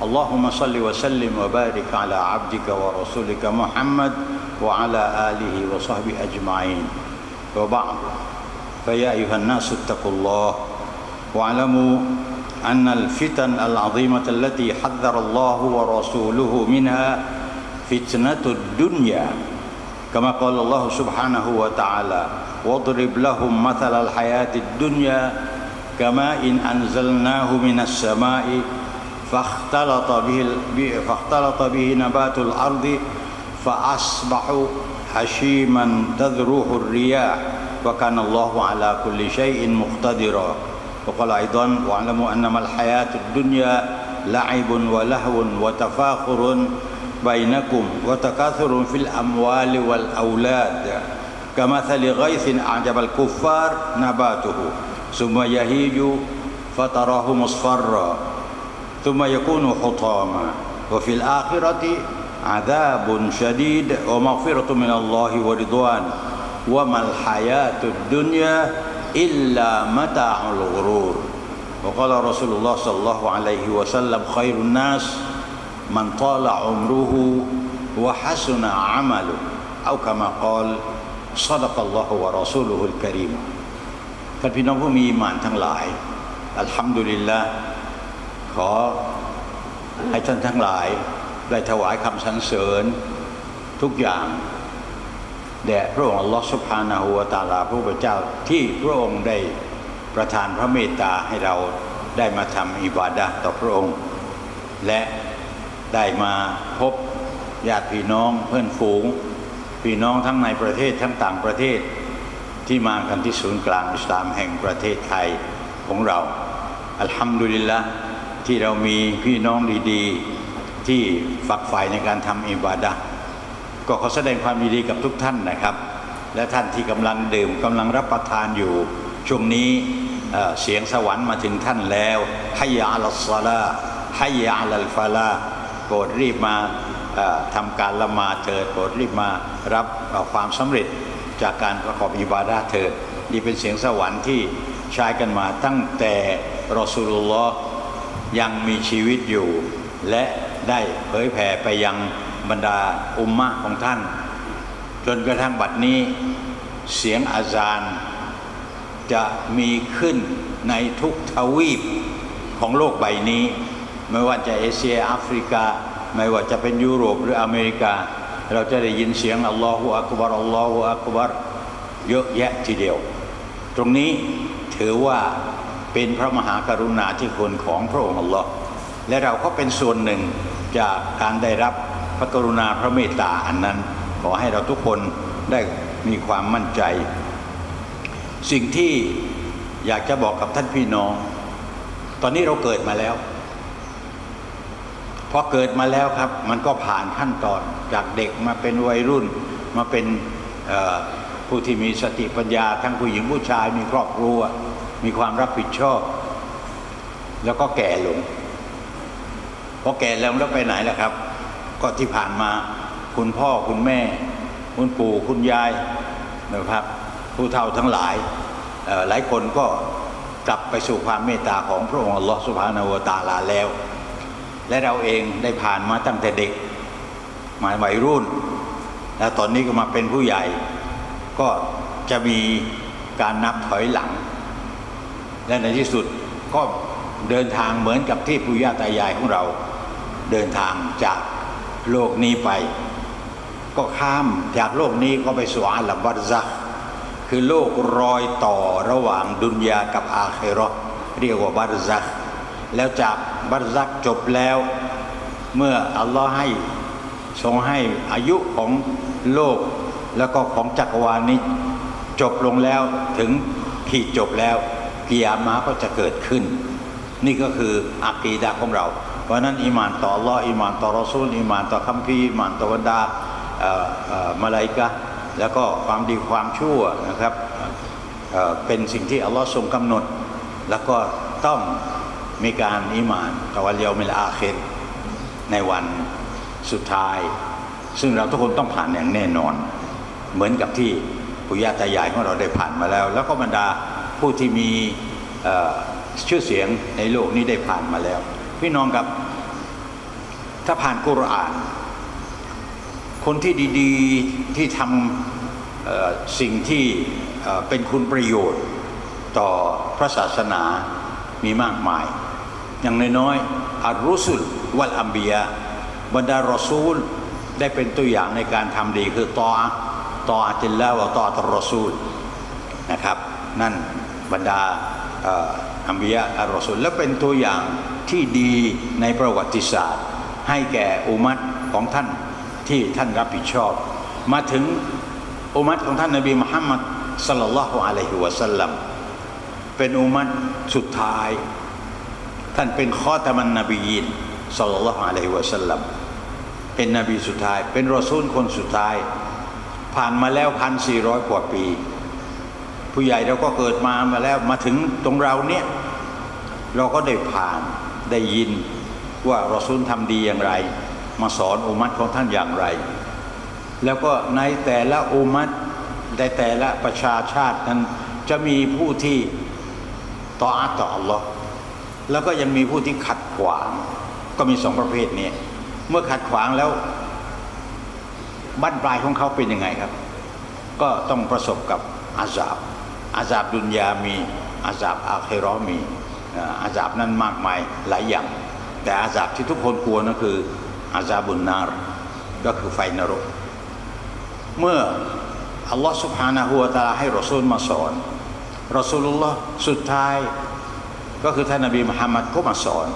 اللهم صل وسلم وبارك على عبدك ورسولك محمد وعلى آله وصحبه أجمعين. وبعد فيا أيها الناس اتقوا الله واعلموا أن الفتن العظيمة التي حذر الله ورسوله منها فتنة الدنيا. كما قال الله سبحانه وتعالى واضرب لهم مثل الحياة الدنيا كماء إن أنزلناه من السماء فاختلط به فاختلط به نبات الأرض فأصبحوا حشيما تذروه الرياح وكان الله على كل شيء مقتدرا. وقال أيضا واعلموا أنما الحياة الدنيا لعب ولهو وتفاخر بينكم وتكاثر في الأموال والأولاد. كمثل غيث أعجب الكفار نباته ثم يهيج فتراه مصفرا. ثم يكون حطاما وفي الآخرة عذاب شديد ومغفرة من الله ورضوان وما الحياة الدنيا إلا متاع الغرور وقال رسول الله صلى الله عليه وسلم خير الناس من طال عمره وحسن عمله أو كما قال صدق الله ورسوله الكريم ท่านพี่น้องผู้มีอิมานทั้งหลาย อัลฮัมดุลิลละ ขอให้ท่านทั้งหลายได้ถวายคำสรรเสริญทุกอย่าง แด่พระองค์ลอสุบฮานาหูวตาลาพระผู้เป็นเจ้าที่พระองค์ได้ประทานพระเมตตาให้เราได้มาทำอิบาดะต่อพระองค์ และได้มาพบญาติพี่น้องเพื่อนฝูง พี่น้องทั้งในประเทศทั้งต่างประเทศ ที่มากันที่ศูนย์กลางอิสลามแห่งประเทศไทยของเราอัลฮัมดุลิลละ ที่เรามีพี่น้องดีๆ ที่ฝักใฝ่ในการทำอิบาดะก็ขอแสดงความยินดีกับทุกท่านนะครับ และท่านที่กำลังดื่มกำลังรับประทานอยู่ ช่วงนี้เเสียงสวรรค์มาถึงท่านแล้วฮัยยะอัลลอฮฺฮัยยะอัลฟาลาโปรดรีบมาทำการละมาเถิดโปรดรีบมารับความสำเร็จจากการประกอบอิบาดะเถิดนี่เป็นเสียงสวรรค์ที่ใช้กันมาตั้งแต่รอสูลุลลอฮ์ ยังมีชีวิตอยู่ และได้เผยแผ่ไปยังบรรดาอุมมะของท่าน จนกระทั่งบัดนี้เสียงอาซานจะมีขึ้นในทุกทวีปของโลกใบนี้ ไม่ว่าจะเอเชียแอฟริกา ไม่ว่าจะเป็นยุโรปหรืออเมริกา เราจะได้ยินเสียงอัลลอฮฺอักบารอัลลอฮฺอักบารเยอะแยะทีเดียว ตรงนี้ถือว่า เป็นพระมหากรุณาธิคุณของพระองค์อัลลอฮ์และเราก็เป็นส่วนหนึ่งจากการได้รับพระกรุณาพระเมตตาอันนั้น ขอให้เราทุกคนได้มีความมั่นใจ สิ่งที่อยากจะบอกกับท่านพี่น้อง ตอนนี้เราเกิดมาแล้วพอเกิดมาแล้วครับ มันก็ผ่านขั้นตอนจากเด็กมาเป็นวัยรุ่น มาเป็นผู้ที่มีสติปัญญา ทั้งผู้หญิงผู้ชายมีครอบครัว มีความรับผิดชอบ แล้วก็แก่ลงพอแก่แล้วแล้วไปไหนล่ะครับ ก็ที่ผ่านมาคุณพ่อคุณแม่ คุณปู่คุณยายนะครับ ผู้เฒ่าทั้งหลายหลายคนก็กลับไปสู่ความเมตตาของพระองค์อัลลอฮฺสุบฮานาวตาลาแล้ว และเราเองได้ผ่านมาตั้งแต่เด็กมาวัยรุ่น แล้วตอนนี้ก็มาเป็นผู้ใหญ่ ก็จะมีการนับถอยหลัง และในที่สุดก็เดินทางเหมือนกับที่ปู่ย่าตายายของเราเดินทางจากโลกนี้ไป ก็ข้ามจากโลกนี้ก็ไปสู่อาลัมบัรซักคือโลกรอยต่อระหว่างดุนยากับอาเคราะห์เรียกว่าบัรซักแล้วจากบัรซักจบแล้ว เมื่ออัลลอฮ์ให้ทรงให้อายุของโลกแล้วก็ของจักรวาลนี้จบลงแล้วถึงขีดจบแล้ว กิยามาก็จะเกิดขึ้น นี่ก็คืออากีดะห์ของเรา เพราะนั้นอีมานต่อลออีมานต่อรอซูลอีมานต่อคัมภีร์อีมานต่อบรรดาเอ่อเอ่อมาลาอิกะแล้วก็ความดีความชั่วนะครับเอ่อเป็นสิ่งที่อัลลอฮ์ทรงกำหนด แล้วก็ต้องมีการอีมานต่อวันเดียวมิลอาคิรในวันสุดท้าย ซึ่งเราทุกคนต้องผ่านอย่างแน่นอน เหมือนกับที่ปู่ย่าตายายของเราได้ผ่านมาแล้ว แล้วก็บรรดา ผู้ที่มีชื่อเสียงในโลกนี้ได้ผ่านมาแล้ว พี่น้องครับถ้าผ่านกุรอาน คนที่ดีๆที่ทำสิ่งที่เป็นคุณประโยชน์ต่อพระศาสนามีมากมาย อย่างน้อยๆอัลรุสุลวัลอัมบียบรรดารอซูลได้เป็นตัวอย่างในการทำดีคือตออะห์ตออาติลละวะตออัตรรอซูลนะครับ นั่น บรรดาอัมบียะอัลรอซูลและเป็นตัวอย่างที่ดีในประวัติศาสตร์ ให้แก่อุมัตของท่านที่ท่านรับผิดชอบ มาถึงอุมัตของท่านนบีมุฮัมมัดสลลัลลอฮุอะลัยฮิวะสัลลัมเป็นอุมัตสุดท้าย ท่านเป็นข้อตมันนบียินสลลัลลอฮุอะลัยฮิวะสัลลัมเป็นนบีสุดท้าย เป็นรอซูลคนสุดท้าย ผ่านมาแล้วพันสี่ร้อยกว่าปี ผู้ใหญ่เราก็เกิดมามาแล้วมาถึงตรงเราเนี่ย เราก็ได้ผ่านได้ยินว่าเรอซูลทำดีอย่างไร มาสอนอุมัตของท่านอย่างไร แล้วก็ในแต่ละอุมัตในแต่ละประชาชาตินั้นจะมีผู้ที่ต่ออาต่ออัลลอฮ์แล้วก็ยังมีผู้ที่ขัดขวาง ก็มีสองประเภทนี้เมื่อขัดขวางแล้วบั้นปลายของเขาเป็นยังไงครับ ก็ต้องประสบกับอาซาบ อาซาบดุนยามีอาซาบอาเครอมีอาซาบนั้นมากมายหลายอย่าง แต่อาซาบที่ทุกคนกลัวนั่นคืออาซาบุนนารก็คือไฟนรก เมื่ออัลลอฮ์สุบฮานาหัวตาให้รอซูลมาสอนรอซูลุลลอฮ์สุดท้ายก็คือท่านนบีมุฮัมมัดก็มาสอน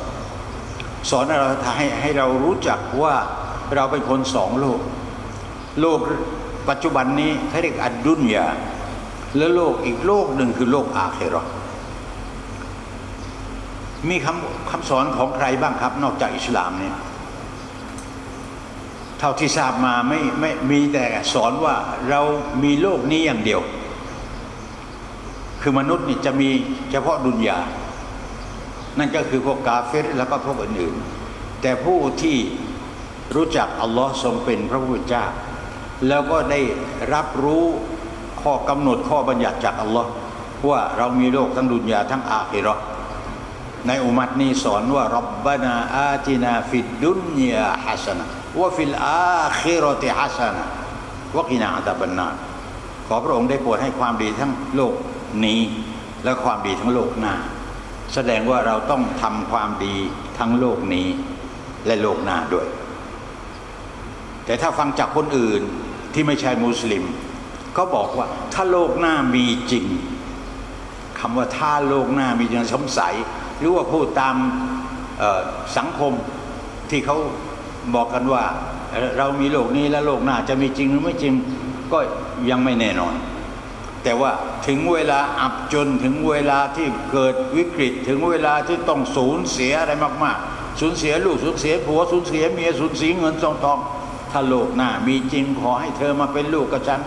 สอนเราให้ให้เรารู้จักว่าเราเป็นคนสองโลก โลกปัจจุบันนี้เขาเรียกอัดดุนยา และโลกอีกโลกหนึ่งคือโลกอาเคราะห์มีคำคำสอนของใครบ้างครับ นอกจากอิสลามเนี่ยเท่าที่ทราบมาไม่ไม่มีแต่สอนว่าเรามีโลกนี้อย่างเดียว คือมนุษย์นี่จะมีเฉพาะดุนยา นั่นก็คือพวกกาเฟรแล้วก็พวกอื่นๆ แต่ผู้ที่รู้จักอัลลอฮ์ทรงเป็นพระผู้เป็นเจ้า แล้วก็ได้รับรู้ ข้อกำหนดข้อบัญญัติจากอัลลอฮ์ว่าเรามีโลกทั้งดุนยาทั้งอาคิราะห์ในอุมัตนี้สอนว่ารับบานาอาตินาฟิดดุนยาฮัสนะวะฟิลอาคิราะติฮัสนะวะกินาอาตบันนาขอพระองค์ได้โปรดให้ความดีทั้งโลกนี้ และความดีทั้งโลกหน้า แสดงว่าเราต้องทำความดีทั้งโลกนี้ และโลกหน้าด้วย แต่ถ้าฟังจากคนอื่นที่ไม่ใช่มุสลิม เขาบอกว่าถ้าโลกหน้ามีจริงคำว่าถ้าโลกหน้ามีจริงสงสัย หรือว่าพูดตามสังคมที่เขาบอกกันว่าเอ่อเรามีโลกนี้และโลกหน้าจะมีจริงหรือไม่จริงก็ยังไม่แน่นอน แต่ว่าถึงเวลาอับจนถึงเวลาที่เกิดวิกฤต ถึงเวลาที่ต้องสูญเสียอะไรมากๆ สูญเสียลูกสูญเสียผัวสูญเสียเมียสูญเสียเงินทองทองถ้าโลกหน้ามีจริงขอให้เธอมาเป็นลูกกับฉัน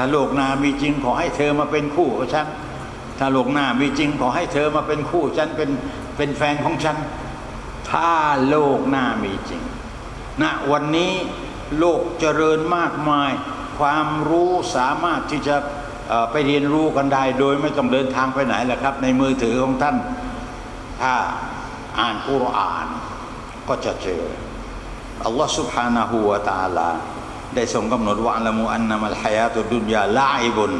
ถ้าโลกนามีจริงขอให้เธอมาเป็นคู่ของฉัน ถ้าโลกนามีจริงขอให้เธอมาเป็นคู่ฉันเป็นเป็นแฟนของฉัน ถ้าโลกหน้ามีจริงณนะวันนี้โลกเจริญมากมาย ความรู้สามารถที่จะไปเรียนรู้กันได้ โดยไม่ต้องเดินทางไปไหนแหละครับ ในมือถือของท่าน ถ้าอ่านกุรอานก็จะเจออัลลอฮฺสุบฮานาหูวะตาลา ได้ทรงกำหนดว่าอัลมุอันนัมัลฮายาตุดุนยาลาอิบุน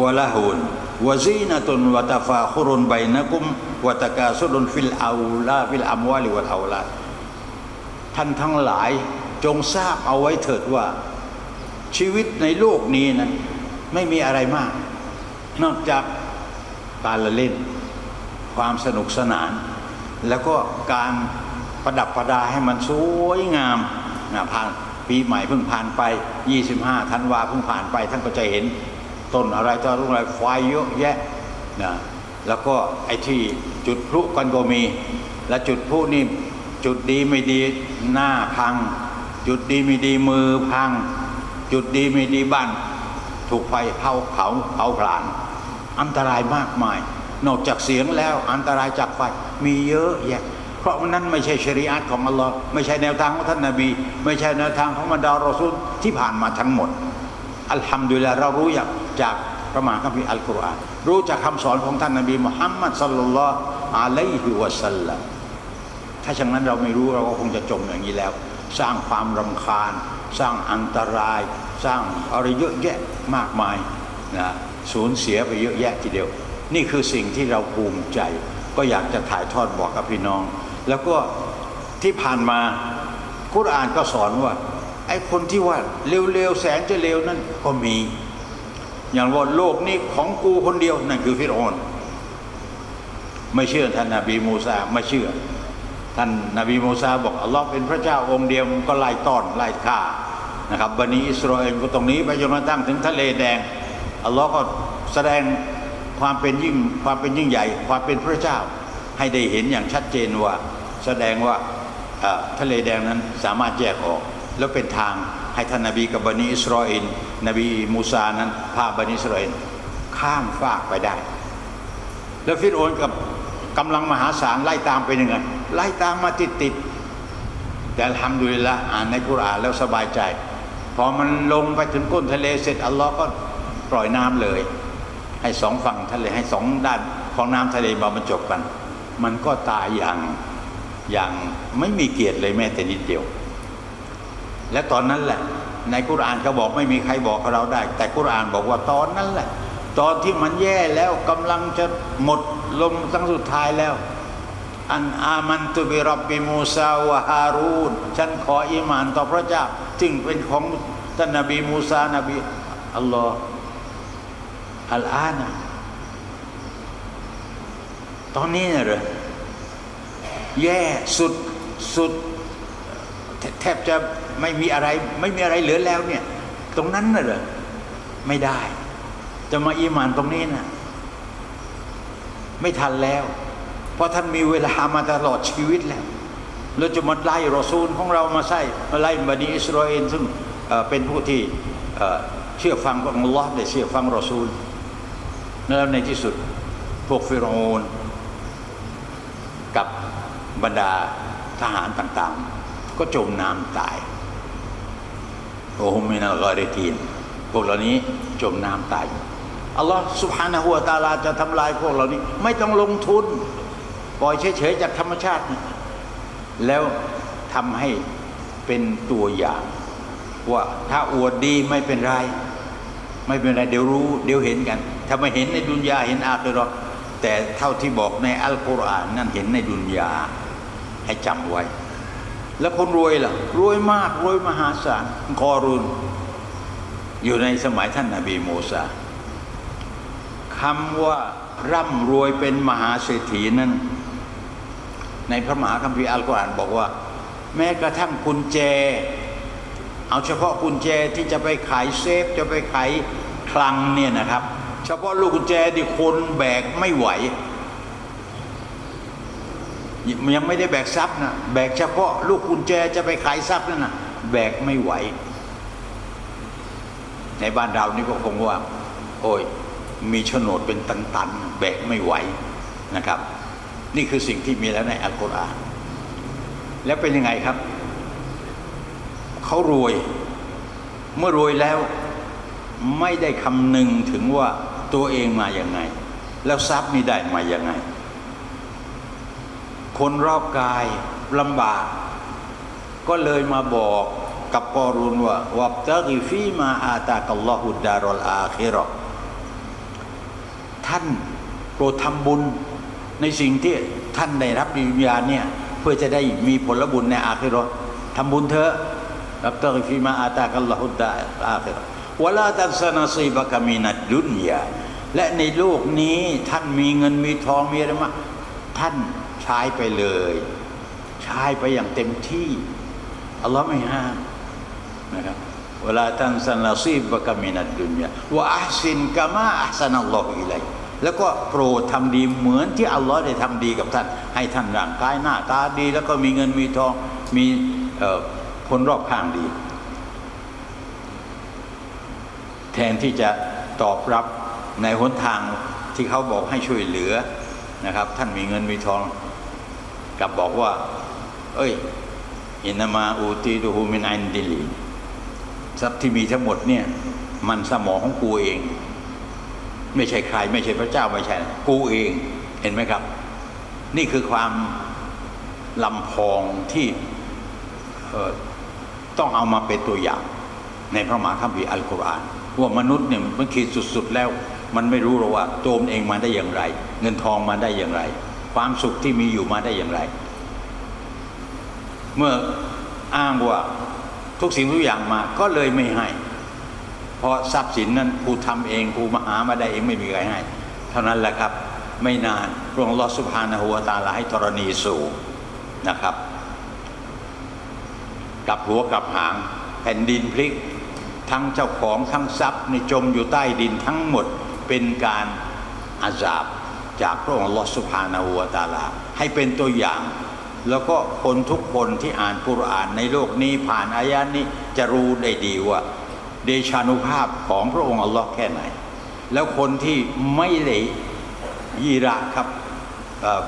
วะละฮุนวะซีนตุนวะตะฟาคุรุนบัยนะกุมวะตะกาสุรุนฟิลอาลาฟิลอัมวาลิวะลอาลาท่านทั้งหลายจงทราบเอาไว้เถิดว่า ชีวิตในโลกนี้นั้นไม่มีอะไรมาก นอกจากการละเล่น ความสนุกสนาน แล้วก็การประดับประดาให้มันสวยงามนะผ่าน ปีใหม่เพิ่งผ่านไป 25ธันวาเพิ่งผ่านไป ท่านก็จะเห็นต้นอะไรต่ออะไรไฟเยอะแยะนะแล้วก็ไอ้ที่จุดพลุกันก็มี และจุดพลุนี่จุดดีไม่ดีหน้าพัง จุดดีไม่ดีมือพัง จุดดีไม่ดีบ้าน ถูกไฟเผาเผาเผาผลาญอันตรายมากมาย นอกจากเสียงแล้วอันตรายจากไฟมีเยอะแยะ ราะนั้นไม่ใช่ชริอะห์ของอัลลอฮ์ไม่ใช่แนวทางของท่านนาบี ไม่ใช่แนวทางของบรรดารอซูลที่ผ่านมาทั้งหมด อัลฮัมดุลิลละเรารู้จากจากพระมหาคัมภีร์อัลกุรอานรู้จากคำสอนของท่านนบีมุฮัมมัดสัลลัลลอฮุอะลัยฮิวะสัลลัมถ้าฉะนั้นเราไม่รู้เราก็คงจะจมอย่างนี้แล้ว สร้างความรำคาญ สร้างอันตราย สร้างอะไรเยอะแยะมากมายนะสูญเสียไปเยอะแยะทีเดียว นี่คือสิ่งที่เราภูมิใจ ก็อยากจะถ่ายทอดบอกกับพี่น้อง แล้วก็ที่ผ่านมากุรอานก็สอนว่า ไอ้คนที่ว่าเร็วๆแสนจะเร็วนั่นก็มี อย่างว่าโลกนี้ของกูคนเดียวนั่นคือฟิรอนไม่เชื่อท่านนาบีมูซาไม่เชื่อ ท่านนาบีมูซาบอกอัลลอฮ์เป็นพระเจ้าองค์เดียวก็ไล่ต้อนไล่ฆ่านะครับบันิอิสราเอลก็ตรงนี้ไปจนกระทั่งถึงทะเลแดงอัลลอฮ์ก็แสดงความเป็นยิ่งความเป็นยิ่งใหญ่ ความเป็นพระเจ้าให้ได้เห็นอย่างชัดเจนว่า แสดงว่าทะเลแดงนั้นสามารถแยกออก แล้วเป็นทางให้ท่านนาบีกับบันิอิสราเอลนบีมูซานั้นพาบันิอิสราเอลข้ามฟากไปได้ แล้วฟิรโอนกับกำลังมหาศาลไล่ตามไปยังไงไล่ตามมาติดติดแต่ทำดูละอ่านในกุรอานแล้วสบายใจ พอมันลงไปถึงก้นทะเลเสร็จอัลลอฮ์ก็ปล่อยน้ำเลย ให้สองฝั่งทะเลให้สองด้านของน้ำทะเลมาบรรจบกัน มันก็ตายอย่าง อย่างไม่มีเกียรติเลยแม้แต่นิดเดียว และตอนนั้นแหละ ในกุรอานเขาบอกไม่มีใครบอกเราได้ แต่กุรอานบอกว่าตอนนั้นแหละ ตอนที่มันแย่แล้วกำลังจะหมดลมครั้งสุดท้ายแล้ว อันอามันตุบิรับบิมูซาวะฮารูนฉันขออีหมานต่อพระเจ้าจึงเป็นของท่านนบีมูซานบีอัลลอฮ์อัลอานะตอนนี้เนี่ยเหรอ แย่สุดสุดแทบจะไม่มีอะไรไม่มีอะไรเหลือแล้วเนี่ย ตรงนั้นน่ะเหรอไม่ได้ จะมาอีหมานตรงนี้นะไม่ทันแล้ว เพราะท่านมีเวลามาตลอดชีวิตแล้วเราจะมาไล่รอซูลของเรามาใส่มาไล่บันิอิสราเอลซึ่งเเป็นผู้ที่เชื่อฟังของอัลลอฮ์ได้เชื่อฟังรอซูลแล้วในที่สุดพวกฟิรโอน บรรดาทหารต่างๆ ก็จมน้ำตายโอฮุมมินัลกอริกีนพวกเหล่านี้จมน้ำตายอัลลอฮ์สุฮานะฮูวตาลาจะทำลายพวกเหล่านี้ ไม่ต้องลงทุน ปล่อยเฉยๆจากธรรมชาติ แล้วทำให้เป็นตัวอย่างว่าถ้าอวดดีไม่เป็นไร ไม่เป็นไร เดี๋ยวรู้ เดี๋ยวเห็นกัน ถ้าไม่เห็นในดุนยาเห็นอาคิเราะห์แต่เท่าที่บอกในอัลกุรอานนั่นเห็นในดุนยา ให้จำไว้ แล้วคนรวยล่ะ รวยมากรวยมหาศาลกอรุนอยู่ในสมัยท่านนาบีโมซาคำว่าร่ำรวยเป็นมหาเศรษฐีนั้น ในพระมหาคัมภีร์อัลกุรอานบอกว่า แม้กระทั่งกุญแจ เอาเฉพาะกุญแจที่จะไปขายเซฟ จะไปขายคลังเนี่ยนะครับ เฉพาะลูกกุญแจที่คนแบกไม่ไหว ยังไม่ได้แบกทรัพย์นะแบกเฉพาะลูกกุญแจจะไปขายทรัพย์นั่นนะแบกไม่ไหว ในบ้านเรานี่ก็คงว่า โอ้ยมีโฉนดเป็นตันๆแบกไม่ไหวนะครับ นี่คือสิ่งที่มีแล้วในอัลกุรอานแล้วเป็นยังไงครับ เขารวย เมื่อรวยแล้วไม่ได้คำนึงถึงว่าตัวเองมาอย่างไง แล้วทรัพย์นี่ได้มาอย่างไง คนรอบกายลำบาก ก็เลยมาบอกกับกอรุนว่าวับตะกิฟีมาอาตากัลลอฮุดดารอลอาคิราะห์ท่านโปรดทำบุญในสิ่งที่ท่านได้รับวิญญาณเนี่ยเพื่อจะได้มีผลบุญในอาคิราะห์ทำบุญเถอะรับตะกิฟีมาอาตากัลลอฮุดดารอลอาคิราะห์วลาตันซานาซีบะกามินัดดุนยาและในโลกนี้ท่านมีเงินมีทองมีอะไรมาท่าน ช้ไปเลย ใช้ไปอย่างเต็มที่อัลลอฮ์ไม่ห้ามนะครับเวลาท่านสันลาซีบะกามินัดดุนยาวะอัพสินกามาอัสันอัลลอฮฺอิลัยแล้วก็โปรดทำดีเหมือนที่อัลลอฮ์ได้ทำดีกับท่าน ให้ท่านร่างกายหน้าตาดี แล้วก็มีเงินมีทองมีคนรอบข้างดี แทนที่จะตอบรับในหนทางที่เขาบอกให้ช่วยเหลือนะครับ ท่านมีเงินมีทอง กลับบอกว่า เอ้ย อินามาอูตีดูฮูมินอินดิลีทรัพย์ที่มีทั้งหมดเนี่ย มันสมองของกูเอง ไม่ใช่ใคร ไม่ใช่พระเจ้าไม่ใช่ กูเองเห็นไหมครับ นี่คือความลำพองที่ต้องเอามาเป็นตัวอย่าง ในพระมหาคัมภีร์อัลกุรอานว่ามนุษย์เนี่ยมันขีดสุด ๆ แล้ว มันไม่รู้หรอกว่าโจมเองมาได้อย่างไร เงินทองมาได้อย่างไร ความสุขที่มีอยู่มาได้อย่างไร เมื่ออ้างว่าทุกสิ่งทุกอย่างมาก็เลยไม่ให้ เพราะทรัพย์สินนั้นกูทำเองกูมาหามาได้เองไม่มีใครให้ เท่านั้นแหละครับ ไม่นานพระองค์ลอสุบฮานะฮูวตาลาให้ธรณีสู่นะครับกลับหัวกลับหางแผ่นดินพลิก ทั้งเจ้าของทั้งทรัพย์ในจมอยู่ใต้ดินทั้งหมดเป็นการอาซาบ จากพระองค์ลอสุบฮานะฮูวตาลา ให้เป็นตัวอย่าง แล้วก็คนทุกคนที่อ่านกุรอานในโลกนี้ผ่านอายะนี้จะรู้ได้ดีว่า เดชานุภาพของพระองค์อัลลอฮ์แค่ไหน แล้วคนที่ไม่ได้ยีระครับ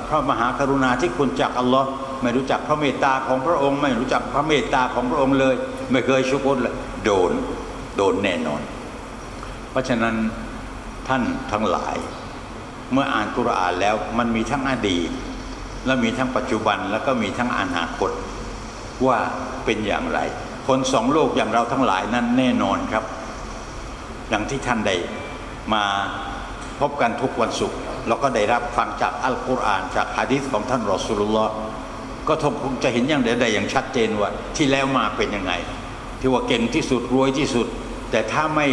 พระมหากรุณาที่คุณจากอัลลอฮ์ไม่รู้จักพระเมตตาของพระองค์ ไม่รู้จักพระเมตตาของพระองค์เลย ไม่เคยชุกรเลยโดนโดนแน่นอน เพราะฉะนั้นท่านทั้งหลาย เมื่ออ่านกุรอานแล้วมันมีทั้งอดีต และมีทั้งปัจจุบันแล้วก็มีทั้งอนาคตว่าเป็นอย่างไร คนสองโลกอย่างเราทั้งหลายนั้นแน่นอนครับอย่างที่ท่านได้มาพบกันทุกวันศุกร์เราก็ได้รับฟังจากอัลกุรอานจากฮะดีษของท่านรอสูลุลลอฮ์ก็ทคงจะเห็นอย่างใดได้อย่างชัดเจนว่าที่แล้วมาเป็นยังไง ที่ว่าเก่งที่สุดรวยที่สุด แต่ถ้าไม่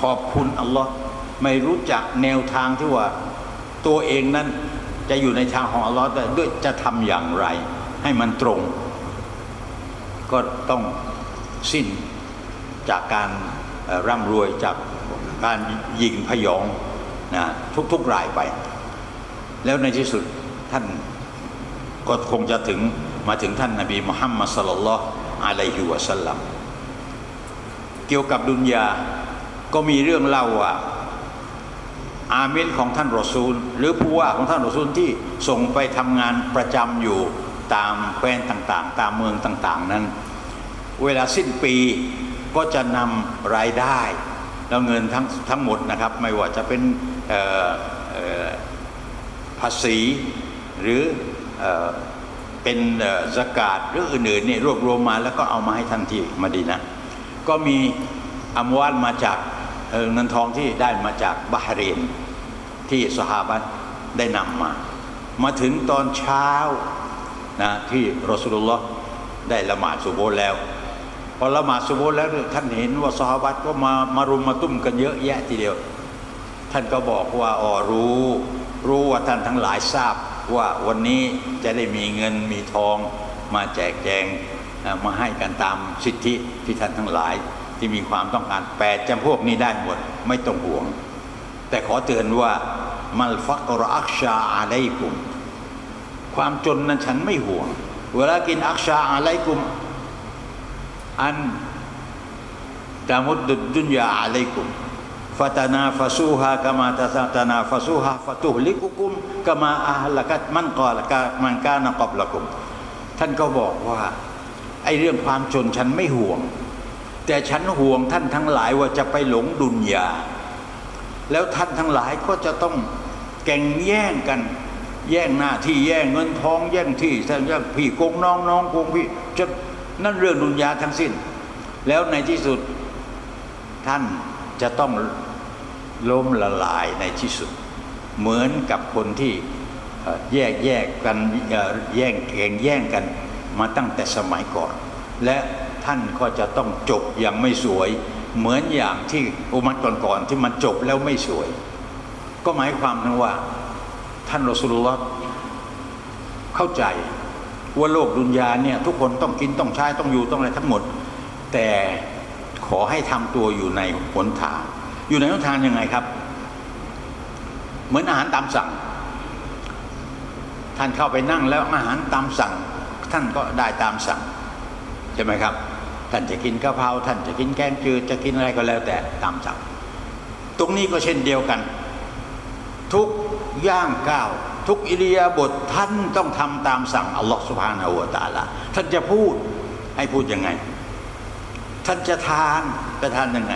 ขอบคุณอัลลอฮ์ไม่รู้จักแนวทางที่ว่า ตัวเองนั้นจะอยู่ในทางของอัลลอฮ์ได้ด้วยจะทำอย่างไร ให้มันตรง ก็ต้องสิ้นจากการร่ำรวยจากการยิงพยองนะทุกๆรายไป แล้วในที่สุดท่านก็คงจะถึงมาถึงท่านนาบีมุฮัมมัดสลลัลลอฮอะลัยฮิวะสัลลัมเกี่ยวกับดุนยาก็มีเรื่องเล่าว่า อามินของท่านรอซูล หรือผู้ว่าของท่านรอซูลที่ส่งไปทำงานประจำอยู่ตามแคว้นต่างๆ ตามเมืองต่างๆนั้น เวลาสิ้นปีก็จะนำรายได้ แล้วเงินทั้งทั้งหมดนะครับ ไม่ว่าจะเป็นภาษีหรือเอเป็นสกาดหรืออื่นๆเนี่ยรวบรวมมาแล้วก็เอามาให้ท่านที่มาดีนะ ก็มีอัมวาลมาจาก เงินทองที่ได้มาจากบาฮเรนที่สหาบัตได้นำมา มาถึงตอนเช้านะที่รอสุลลอฮ์ได้ละหมาดสุโบแล้ว พอละหมาดสุโบแล้วท่านเห็นว่าสหาบัตก็มามารุมมาตุ้มกันเยอะแยะทีเดียว ท่านก็บอกว่าอ๋อรู้ รู้ว่าท่านทั้งหลายทราบว่าวันนี้จะได้มีเงินมีทองมาแจกแจงมาให้กันตามสิทธิที่ท่านทั้งหลาย ที่มีความต้องการแปดจำพวกนี้ได้หมดไม่ต้องห่วง แต่ขอเตือนว่ามัลฟักรอักชาอาไลกุม ความจนนั้นฉันไม่ห่วง เวลากินอักชาอาไลกุม อันตามุดดุดุนยาอาไลกุมฟาตานาฟาซูฮากามาตาตานาฟาซูฮาฟาตุฮลิกุกุมกามาอาลกัตมันกอลกามันกานกับละกุม ท่านก็บอกว่าไอ้เรื่องความจนฉันไม่ห่วง แต่ฉันห่วงท่านทั้งหลายว่าจะไปหลงดุนยา แล้วท่านทั้งหลายก็จะต้องแก่งแย่งกัน แย่งหน้าที่แย่งเงินทอง แย่งที่ท่านแย่งพี่โกงน้องน้องโกงพี่จะนั่นเรื่องดุนยาทั้งสิ้น แล้วในที่สุดท่านจะต้องล้มละลายในที่สุด เหมือนกับคนที่เอ่อแยกแยกกันแย่งแข่งแย่งกันมาตั้งแต่สมัยก่อน และ ท่านก็จะต้องจบอย่างไม่สวย เหมือนอย่างที่อุมัตก่อนๆที่มันจบแล้วไม่สวย ก็หมายความถึงว่า ท่านรอสุลลอฮ์เข้าใจว่าโลกดุนยาเนี่ยทุกคนต้องกินต้องใช้ต้องอยู่ต้องอะไรทั้งหมด แต่ขอให้ทำตัวอยู่ในหนทาง อยู่ในหนทางยังไงครับ เหมือนอาหารตามสั่ง ท่านเข้าไปนั่งแล้วอาหารตามสั่ง ท่านก็ได้ตามสั่ง ใช่ไหมครับ ท่านจะกินกะเพราท่านจะกินแกงจืดจะกินอะไรก็แล้วแต่ตามสั่งตรงนี้ก็เช่นเดียวกัน ทุกย่างก้าวทุกอิริยาบถท่านต้องทำตามสั่งอัลลอฮฺสุบฮานาอูตาลาท่านจะพูดให้พูดยังไง ท่านจะทานจะทานยังไง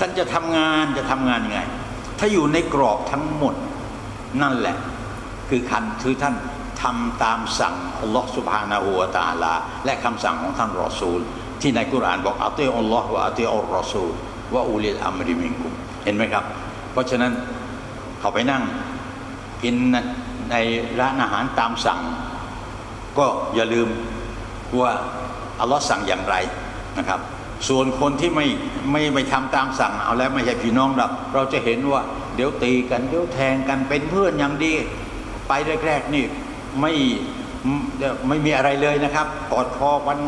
ท่านจะทำงานจะทำงานยังไง ถ้าอยู่ในกรอบทั้งหมดนั่นแหละ คือคันคือท่านทำตามสั่งอัลลอฮฺสุบฮานาหูวตาลา และคำสั่งของท่านรอซูล ที่ในกุรอานบอกอัติอัลลอฮฺวะอัติอัลรอซูลวะอูลิลอัมริมิงกุมเห็นไหมครับ เพราะฉะนั้นเขาไปนั่งกินในร้านอาหารตามสั่ง ก็อย่าลืมว่าอัลลอฮ์สั่งอย่างไรนะครับ ส่วนคนที่ไม่ไม่ไม่ทำตามสั่งเอาแล้วไม่ใช่พี่น้องเราเราจะเห็นว่า เดี๋ยวตีกันเดี๋ยวแทงกันเป็นเพื่อนอย่างดี ไปแรกๆนี่ไม่ไม่มีอะไรเลยนะครับกอดคอกัน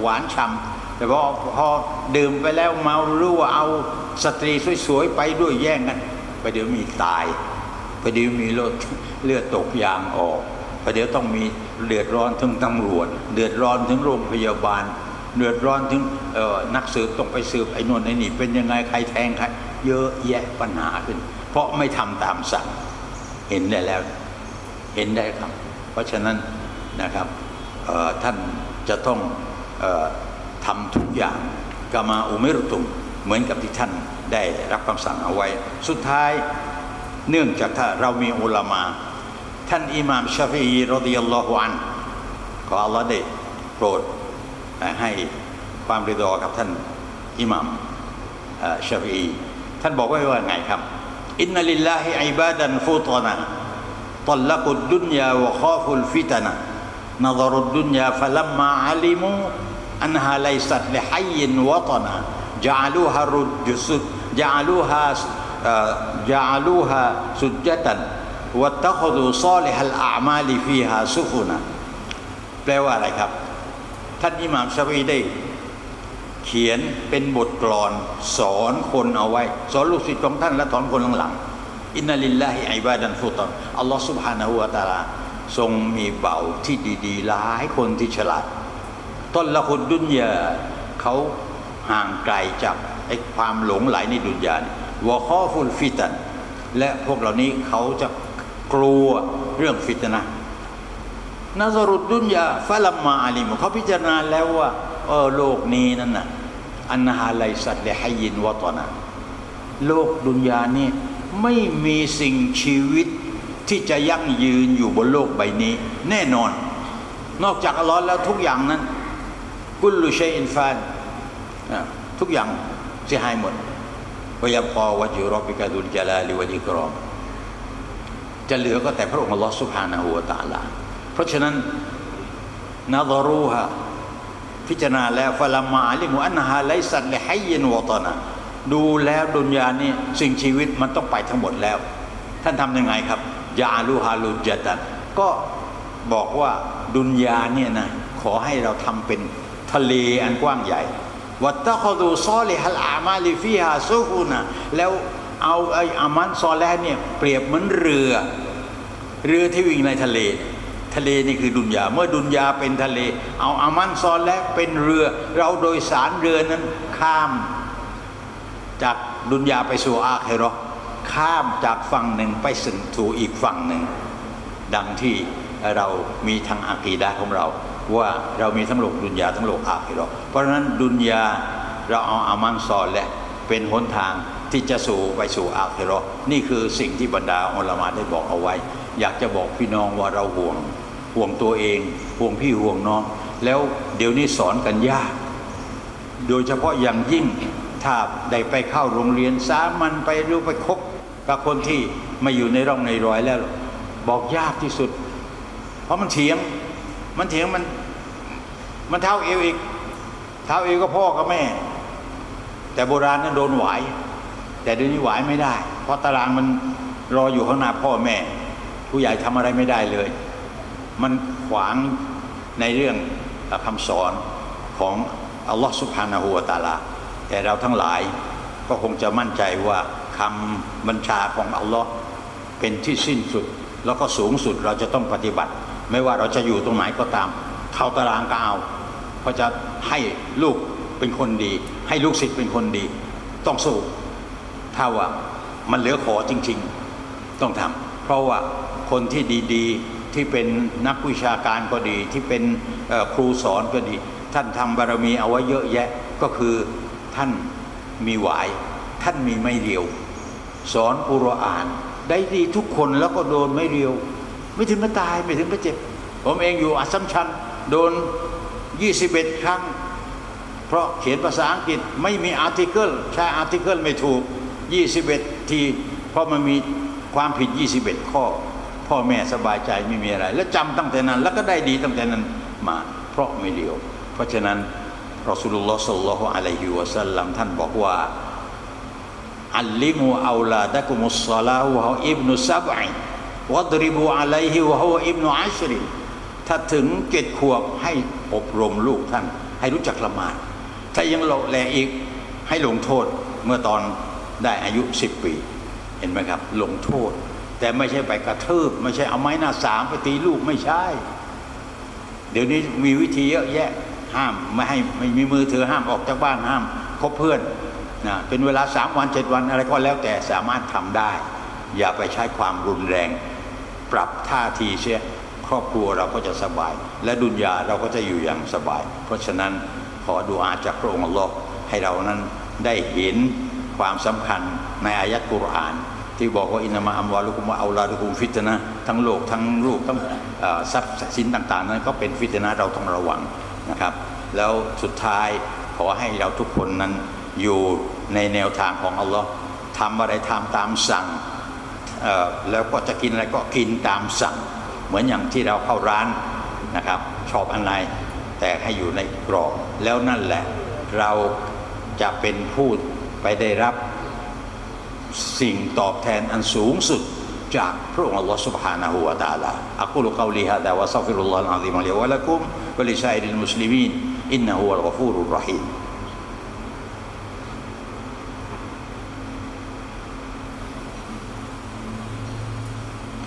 หวานฉ่ำ แต่พอพอดื่มไปแล้วเมารู้ว่าเอาสตรีสวยๆไปด้วยแย่งกันไปเดี๋ยวมีตาย ไปเดี๋ยวมีเลือดเลือดตกยางออกไปเดี๋ยวต้องมีเดือดร้อนถึงตำรวจ เดือดร้อนถึงโรงพยาบาล เดือดร้อนถึงนักสืบต้องไปสืบไอ้นวนไอ้นี่เป็นยังไงใครแทงใครเยอะแยะปัญหาขึ้น เพราะไม่ทำตามสั่งเห็นได้แล้วเห็นได้ครับ เพราะฉะนั้นนะครับท่านจะต้องอ ทำทุกอย่างกามาอุเมรุตุมเหมือนกับที่ท่านได้รับคำสั่งเอาไว้ สุดท้ายเนื่องจากถ้าเรามีอุลามา ท่านอิหม่ามชาฟีรดิยัลลอฮุอันขออัลลอฮ์ได้โปรดให้ความริดอกับท่านอิหม่ามชาฟีท่านบอกไว้ว่าไงครับ อินนัลิลลาฮิอิบาดันฟุตนะ อันฮาไลสัตลิฮัยินวะตนะจาลูฮารุจุสุจาลูฮาจาลูฮาสุจตันวัตขดูซอลิฮัลอามาลีฟีฮาซุฟุนะแปลว่าอะไรครับ ท่านอิหม่ามชาวีได้ เขียนเป็นบทกลอน สอนคนเอาไว้ สอนลูกศิษย์ของท่านและสอนคนหลังๆอินนัลิลลาฮิอิบาดันฟุตอัลลอฮฺสุบฮานะฮูวะตาลาทรงมีเบาที่ดี ๆ หลายคนที่ฉลาด ต้นละคุณดุนยาเขาห่างไกลจากไอ้ความหลงไหลในดุนยาวะข้อฟุลฟิตัน และพวกเหล่านี้เขาจะกลัวเรื่องฟิตนะนาซรุดดุนยาฟะลัมมาอาลิมเขาพิจารณาแล้วว่าเออโลกนี้นั่นน่ะอันนาฮาไลสัตเลฮยินวะตอนะโลกดุนยานี่ไม่มีสิ่งชีวิตที่จะยั่งยืนอยู่บนโลกใบนี้ แน่นอน นอกจากอัลลอฮ์แล้วทุกอย่างนั้น กุลลุชัยอินฟานทุกอย่างเสียหายหมดวยกาวจิรอบิกาดุลจาลาลิวะลิกรอมจะเหลือก็แต่พระองค์อัลอสุภฮานาหูตาลา เพราะฉะนั้นนาดรูฮะพิจารณาแล้วฟะลามาลิมุอันฮาไลสันเลไฮยินวตนะดูแล้วดุนยานี่สิ่งชีวิตมันต้องไปทั้งหมดแล้ว ท่านทำยังไงครับยาลูฮาลูจัตันก็บอกว่าดุนยาเนี่ยนะขอให้เราทำเป็น ทะเลอันกว้างใหญ่วัตตะคดูซอลิฮัลอามาลิฟีฮาซูฟูนะแล้วเอาไอ้อามันซอแลเนี่ยเปรียบเหมือนเรือ เรือที่วิ่งในทะเล ทะเลนี่คือดุนยา เมื่อดุนยาเป็นทะเล เอาอามันซอแลเป็นเรือ เราโดยสารเรือนั้นข้าม จากดุนยาไปสู่อาเคโรข้ามจากฝั่งหนึ่งไปสู่อีกฝั่งหนึ่ง ดังที่เรามีทางอากีดาของเรา ว่าเรามีทั้งโลกดุนยาทั้งโลกอาคิรเพราะฉะนั้นดุนยาเราเอาอามันซอนแหละเป็นหนทางที่จะสู่ไปสู่อาคิรนี่คือสิ่งที่บรรดาอัลลอฮ์ได้บอกเอาไว้ อยากจะบอกพี่น้องว่าเราห่วง ห่วงตัวเอง ห่วงพี่ห่วงน้อง แล้วเดี๋ยวนี้สอนกันยาก โดยเฉพาะอย่างยิ่งถ้าได้ไปเข้าโรงเรียนสามันไปรู้ไปคบกับคนที่ไม่อยู่ในร่องในรอยแล้ว บอกยากที่สุด เพราะมันเถียง มันเถียงมัน มันเท้าเอวอีก เท้าเอวก็พ่อกับแม่ แต่โบราณนั้นโดนหวาย แต่เดี๋ยวนี้หวายไม่ได้ เพราะตารางมันรออยู่ข้างหน้าพ่อแม่ ผู้ใหญ่ทำอะไรไม่ได้เลย มันขวางในเรื่องคำสอนของอัลลอฮฺสุบฮานาหูวตาลา แต่เราทั้งหลายก็คงจะมั่นใจว่าคำบัญชาของอัลลอฮ์เป็นที่สิ้นสุด แล้วก็สูงสุดเราจะต้องปฏิบัติ ไม่ว่าเราจะอยู่ตรงไหนก็ตาม เข้าตารางก็เอาเพราะจะให้ลูกเป็นคนดี ให้ลูกศิษย์เป็นคนดี ต้องสู้ถ้าว่ามันเหลือขอจริง ๆ ต้องทำเพราะว่าคนที่ดีๆที่เป็นนักวิชาการก็ดี ที่เป็นครูสอนก็ดี ท่านทำบารมีเอาไว้เยอะแยะก็คือท่านมีหวายท่านมีไม่เรียว สอนกุรอาน ได้ดีทุกคนแล้วก็โดนไม่เรียว ไม่ถึงมาตายไม่ถึงมาเจ็บ ผมเองอยู่อัสสัมชัญโดน 21 ครั้ง เพราะเขียนภาษาอังกฤษไม่มีอาร์ติเคิลใช้อาร์ติเคิลไม่ถูก 21 ที เพราะมันมีความผิด 21 ข้อ พ่อแม่สบายใจไม่มีอะไร แล้วจำตั้งแต่นั้น แล้วก็ได้ดีตั้งแต่นั้นมา เพราะไม่เดียว เพราะฉะนั้นรอสุลลอฮ์สัลลัลลอฮุอะลัยฮิวะสัลลัมท่านบอกว่าอัลลิมูอัลลาดะกุมุสซาลาฮ์วะฮุอิบนุซับอิ วัดริบูอะลัยฮิวะฮุอิบนุอัชรินถ้าถึงเจ็ดขวบให้อบรมลูกท่าน ให้รู้จักละหมาด ถ้ายังหลงแหลอีกให้ลงโทษเมื่อตอนได้อายุ10ปี เห็นไหมครับ ลงโทษ แต่ไม่ใช่ไปกระทืบไม่ใช่เอาไม้หน้าสามไปตีลูกไม่ใช่ เดี๋ยวนี้มีวิธีเยอะแยะห้ามไม่ให้ไม่มีมือถือห้ามออกจากบ้านห้ามคบเพื่อนนะเป็นเวลาสามวันเจ็ดวันอะไรก็แล้วแต่สามารถทำได้ อย่าไปใช้ความรุนแรง ปรับท่าทีเสียครอบครัวเราก็จะสบาย และดุนยาเราก็จะอยู่อย่างสบาย เพราะฉะนั้นขอดูอาจากพระองค์อัลลอให้เรานั้นได้เห็นความสำคัญในอายะกุรอาน ที่บอกว่าอินามาอัมวาลุกุมวะเอาลาลุกุมฟิตนะทั้งโลกทั้งลูกทั้งทรัพย์สินต่างๆ นั้นก็เป็นฟิตนะเราต้องระวังนะครับ แล้วสุดท้ายขอให้เราทุกคนนั้นอยู่ในแนวทางของอัลลอฮ์ทำอะไรทำตามสั่ง แล้วก็จะกินอะไรก็กินตามสั่ง เหมือนอย่างที่เราเข้าร้านนะครับ ชอบอันไหนแต่ให้อยู่ในกรอบ แล้วนั่นแหละเราจะเป็นผู้ไปได้รับสิ่งตอบแทนอันสูงสุดจากพระองค์ Allah سبحانه และ تعالى أقول قولي هذا وأستغفر الله العظيم لي ولكم ولسائر المسلمين إنه هو الغفور الرحيم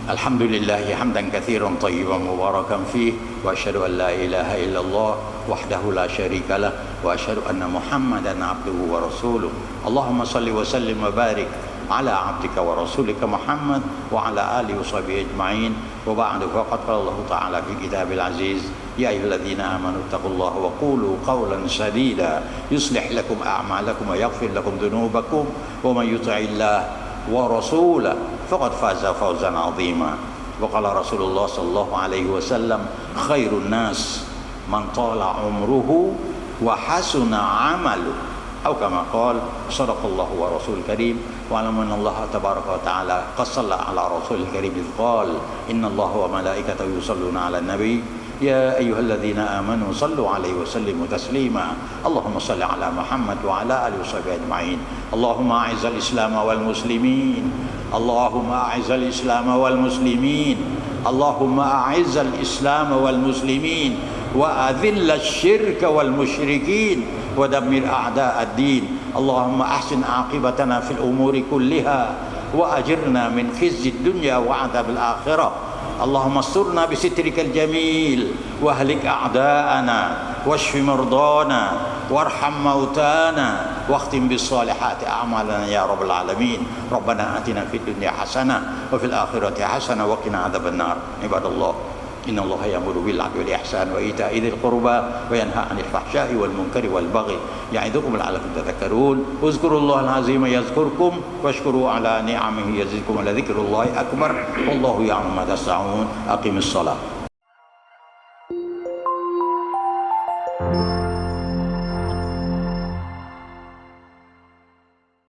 الحمد لله حمدا كثيرا طيبا مباركا فيه واشهد ان لا اله الا الله وحده لا شريك له واشهد ان محمدا عبده ورسوله اللهم صل وسلم وبارك على عبدك ورسولك محمد وعلى اله وصحبه اجمعين وبعد فقد قال الله تعالى في كتاب العزيز يا ايها الذين امنوا اتقوا الله وقولوا قولا سديدا يصلح لكم اعمالكم ويغفر لكم ذنوبكم ومن يطع الله ورسوله فقد فاز فوزا عظيما. وقال رسول الله صلى الله عليه وسلم خير الناس من طال عمره وحسن عمله. أو كما قال صدق الله ورسول الكريم. واعلم أن الله تبارك وتعالى قد صلى على رسول الكريم إذ قال إن الله وملائكته يصلون على النبي. يا أيها الذين آمنوا صلوا عليه وسلموا تسليما. اللهم صل على محمد وعلى آله وصحبه أجمعين. اللهم أعز الإسلام والمسلمين. اللهم أعز الإسلام والمسلمين. اللهم أعز الإسلام والمسلمين. وأذل الشرك والمشركين. ودمر أعداء الدين. اللهم أحسن عاقبتنا في الأمور كلها. وأجرنا من خزي الدنيا وعذاب الآخرة. اللهم استرنا بسترك الجميل. وأهلك أعداءنا. واشف مرضانا. وارحم موتانا. واختم بالصالحات أعمالنا يا رب العالمين. ربنا آتنا في الدنيا حسنة وفي الآخرة حسنة وقنا عذاب النار. عباد الله إن الله يأمر بالعدل والإحسان وإيتاء ذي القربى وينهى عن الفحشاء والمنكر والبغي يعظكم لعلكم تذكرون. اذكروا الله العظيم يذكركم واشكروا على نعمه يزدكم ولذكر الله أكبر. والله يعلم ما تصنعون. أقم الصلاة.